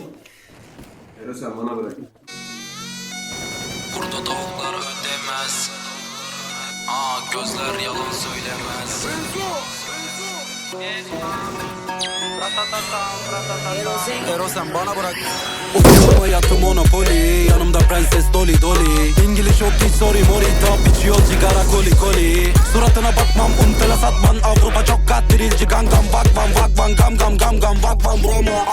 Ero sen bana bırak. Burada tavuklar ödemez Aa gözler yalan söylemez. Ero sen bana bırak. Okul hayatı monopoli Yanımda prenses Dolly Dolly. İngiliz yok hiç sorry mori Top içiyor sigara koli koli. Suratına bakmam untela satman. Avrupa çok kat dirilci gangam Vakvan vakvan gam gam gam gam Vakvan Roma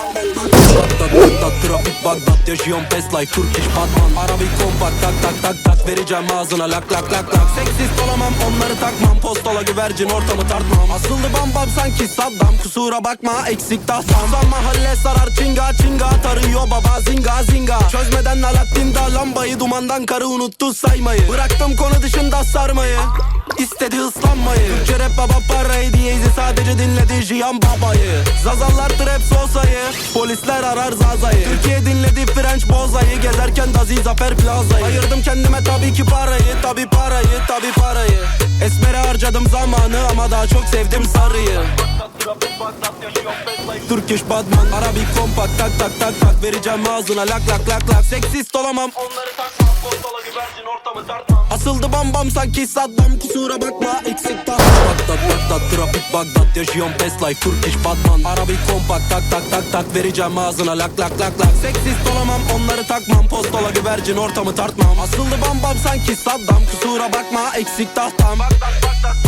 Bagdat Bagdat trafik Bagdat. Yaşıyorum fast life Turkish Batman. Arabik kompakt tak tak tak tak. Vereceğim ağzına lak lak lak lak. Seksist olamam onları takmam. Postola güvercin ortamı tartmam. Asıldı bam bam sanki Saddam. Kusura bakma eksik tahtam. Son mahalle sarar çinga çinga. Tarıyor baba zinga zinga. Çözmeden Alaaddin'da lambayı Dumandan karı unuttu saymayı. Bıraktım konu dışında sarmayı İstedi ıslanmayı Türkçe rap baba parayı diyeyzi sadece dinledi Jiyan babayı. Zazallar trap sosayı Polisler arar zazayı. Türkiye dinledi French bozayı Gezerken Dazi Zafer Plaza'yı. Ayırdım kendime tabii ki parayı Tabii parayı tabii parayı. Esmere harcadım zamanı ama daha çok sevdim sarıyı Turkish Batman Arabik kompakt tak tak tak tak. Vereceğim ağzına lak lak lak lak. Seksist olamam Onları takmam Postola güvercin ortamı tartmam. Asıldı bam bam sanki Saddam Kusura bakma. Eksik tahta Bagdat Bagdat trafik Bagdat. Yaşıyorum fast life Turkish Batman Arabik kompakt tak tak tak tak. Vereceğim ağzına lak lak lak lak. Seksist olamam onları takmam. Postola güvercin ortamı tartmam. Asıldı bam bam sanki Saddam Kusura bakma. Eksik tahtam. Bagdat Bagdat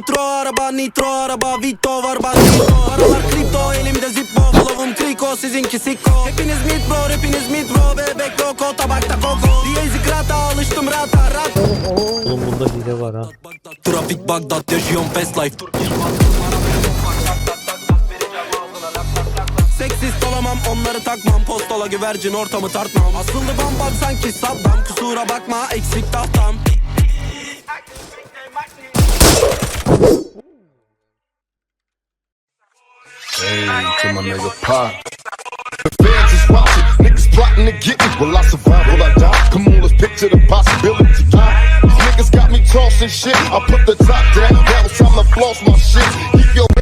Ditro araba nitro araba Vito var bandito Paralar kripto elimde zippo Follow'um kriko sizinki sikko. Hepiniz mid bro hepiniz mid bro Bebek loko tabakta koko. Diyezi krata alıştım rata rat Oğlum bunda hile var ha. Trafik Bagdat yaşıyorum fast life. Seksist olamam onları takmam. Postola güvercin ortamı tartmam. Asıldı bam bam sanki Saddam Kusura bakma eksik to my nigga Pop. The fans is watching, niggas plotting to get me. Will I survive? Will I die? Come on, let's picture the possibility. These niggas got me tossing shit. I put the top down, now it's time to floss my shit.